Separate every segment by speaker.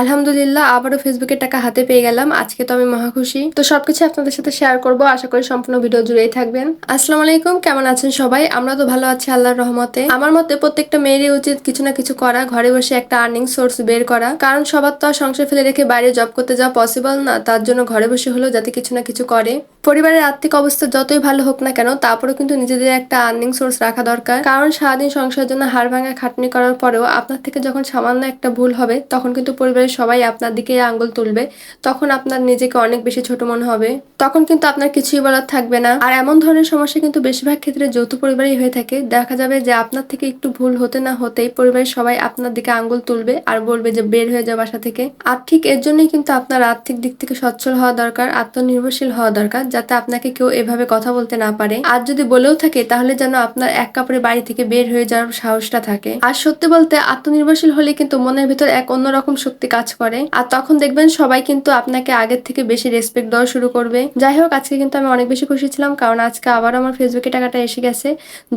Speaker 1: আলহামদুলিল্লাহ, আবারও ফেসবুকের টাকা হাতে পেয়ে গেলাম। আজকে তো আমি মহা খুশি। তো সবকিছু আপনাদের সাথে শেয়ার করব। আশা করি সম্পূর্ণ ভিডিও জুড়েই থাকবেন। আসসালামু আলাইকুম, কেমন আছেন সবাই? আমরা তো ভালো আছি আল্লাহর রহমতে। আমার মতে প্রত্যেকটা মেয়েরই উচিত কিছু না কিছু করা, ঘরে বসে একটা আর্নিং সোর্স বের করা। কারণ সবার তো সংসার ফেলে রেখে বাইরে জব করতে যাওয়া পসিবল না। তার জন্য ঘরে বসে হলেও যাতে কিছু না কিছু করে। পরিবারের আর্থিক অবস্থা যতই ভালো হোক না কেন, তারপরেও কিন্তু নিজেদের একটা আর্নিং সোর্স রাখা দরকার। কারণ সারাদিন সংসারের জন্য হাড় ভাঙা খাটনি করার পরেও আপনার থেকে যখন সামান্য একটা ভুল হবে, তখন কিন্তু পরিবারের সবাই আপনার দিকে আঙ্গুল তুলবে। তখন আপনার নিজেকে অনেক বেশি ছোট মনে হবে। তখন কিন্তু আপনার কিছুই বলার থাকবে না। আর এমন ধরনের সমস্যা কিন্তু বেশিরভাগ ক্ষেত্রে যৌথ পরিবারই হয়ে থাকে। দেখা যাবে যে আপনার থেকে একটু ভুল হতে না হতেই পরিবারের সবাই আপনার দিকে আঙ্গুল তুলবে আর বলবে যে বের হয়ে যাও বাসা থেকে। আর ঠিক এর জন্যই কিন্তু আপনার আর্থিক দিক থেকে সচ্ছল হওয়া দরকার, আত্মনির্ভরশীল হওয়া দরকার যাতে আপনাকে কেউ এভাবে কথা বলতে না পারে। আর যদি বলেও থাকে, তাহলে যেন আপনার এক কাপড়ে বাড়ি থেকে বের হয়ে যাওয়ার সাহসটা থাকে। আর সত্যি বলতে, আত্মনির্ভরশীল হলে কিন্তু মনের ভিতর এক অন্যরকম শক্তি কাজ করে। আর তখন দেখবেন সবাই কিন্তু আপনাকে আগের থেকে বেশি রেসপেক্ট দেওয়া শুরু করবে। যাই হোক, আজকে কিন্তু আমি অনেক বেশি খুশি ছিলাম, কারণ আজকে আবার আমার ফেসবুকে টাকাটা এসে গেছে।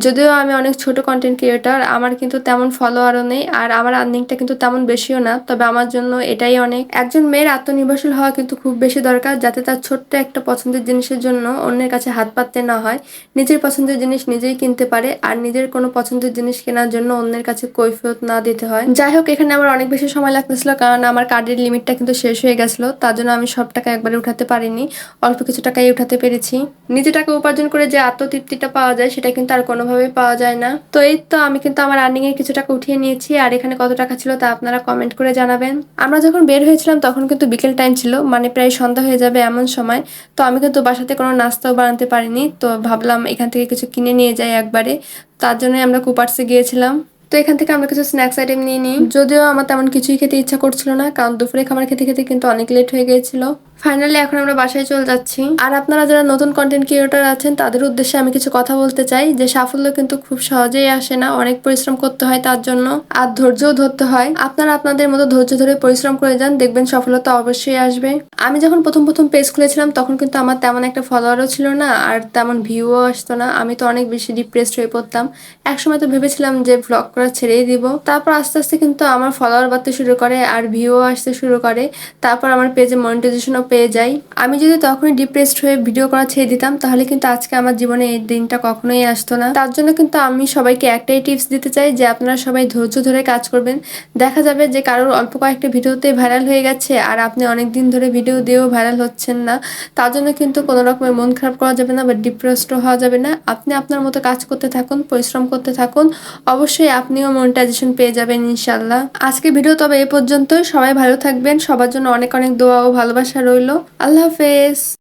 Speaker 1: যদিও আমি অনেক ছোট কন্টেন্ট ক্রিয়েটর আমার কিন্তু তেমন ফলোয়ারও নেই, আর আমার আর্নিংটা কিন্তু তেমন বেশিও না। তবে আমার জন্য এটাই অনেক। একজন মেয়ের আত্মনির্ভরশীল হওয়া কিন্তু খুব বেশি দরকার, যাতে তার ছোট্ট একটা পছন্দের জিনিসের জন্য অন্যের কাছে হাত পাততে না হয়, নিজের পছন্দের জিনিস নিজেই কিনতে পারে আর নিজের কোনো পছন্দের জিনিস কেনার জন্য অন্যের কাছে কৈফিয়ত না দিতে হয়। যাই হোক, এখানে আমার অনেক বেশি সময় লাগতেছিল কারণ আমার কার্ডের লিমিটটা কিন্তু শেষ হয়ে গেছিল, তার জন্য আমি সব টাকা একবারে উঠাতে পারিনি, অল্প কিছু টাকাই উঠাতে পেরেছি। নিজে টাকা উপার্জন করে যে আত্মতৃপ্তিটা পাওয়া যায় সেটা কিন্তু আর কোনোভাবেই পাওয়া যায় না। তো এই তো, আমি কিন্তু আমার আর্নিং এর কিছু টাকা উঠিয়ে নিয়েছি আর এখানে কত টাকা ছিল তা আপনারা কমেন্ট করে জানাবেন। আমরা যখন বের হয়েছিলাম তখন কিন্তু বিকেল টাইম ছিল মানে প্রায় সন্ধ্যা হয়ে যাবে এমন সময়, তো আমি কিন্তু বাসাতে কোনো নাস্তাও বানাতে পারিনি, তো ভাবলাম এখান থেকে কিছু কিনে নিয়ে যাই একবারে। তার জন্যই আমরা কুপার্সে গিয়েছিলাম। তো এখান থেকে আমরা কিছু স্ন্যাক্স আইটেম নিয়ে নিই। যদিও আমার তেমন কিছুই খেতে ইচ্ছা করছিল না, কারণ দুপুরে খাবার খেতে খেতে কিন্তু অনেক লেট হয়ে গিয়েছিল। ফাইনালি এখন আমরা বাসায় চলে যাচ্ছি। আর আপনারা যারা নতুন কন্টেন্ট ক্রিয়েটার আছেন, তাদের উদ্দেশ্যে আমি কিছু কথা বলতে চাই, যে সাফল্য কিন্তু খুব সহজেই আসে না, অনেক পরিশ্রম করতে হয় তার জন্য, আর ধৈর্যও ধরতে হয়। আপনারা আপনাদের মতো ধৈর্য ধরে পরিশ্রম করে যান, দেখবেন সফলতা অবশ্যই আসবে। আমি যখন প্রথম প্রথম পেজ খুলেছিলাম, তখন কিন্তু আমার তেমন একটা ফলোয়ারও ছিল না, আর তেমন ভিউও আসতো না। আমি তো অনেক বেশি ডিপ্রেসড হয়ে পড়তাম। একসময় তো ভেবেছিলাম যে ভ্লগ করা ছেড়েই দিব। তারপর আস্তে আস্তে কিন্তু আমার ফলোয়ার বাড়তে শুরু করে, আর ভিউও আসতে শুরু করে। তারপর আমার পেজে মনিটাইজেশনও পেয়ে যাই। আমি যদি তখনই ডিপ্রেসড হয়ে ভিডিও করা ছেড়ে দিতাম, তাহলে কিন্তু আজকে আমার জীবনে এই দিনটা কখনোই আসতো না। তার জন্য কিন্তু আমি সবাইকে একটাই টিপস দিতে চাই যে, আপনারা সবাই ধৈর্য ধরে কাজ করবেন। দেখা যাবে যে, কারোর অল্প কয়েকটা ভিডিওতে ভাইরাল হয়ে গেছে, আর আপনি অনেক দিন ধরে ভিডিও দিয়েও ভাইরাল হচ্ছেন না। তার জন্য কিন্তু কোনো রকমের মন খারাপ করা যাবে না বা ডিপ্রেসড হওয়া যাবে না। আপনি আপনার মতো কাজ করতে থাকুন, পরিশ্রম করতে থাকুন। অবশ্যই আপনিও মনিটাইজেশন পেয়ে যাবেন ইনশাল্লাহ আজকে ভিডিও তবে এ পর্যন্তই। সবাই ভালো থাকবেন। সবার জন্য অনেক অনেক দোয়া ও ভালোবাসা রইল। আল্লাহ হাফেজ।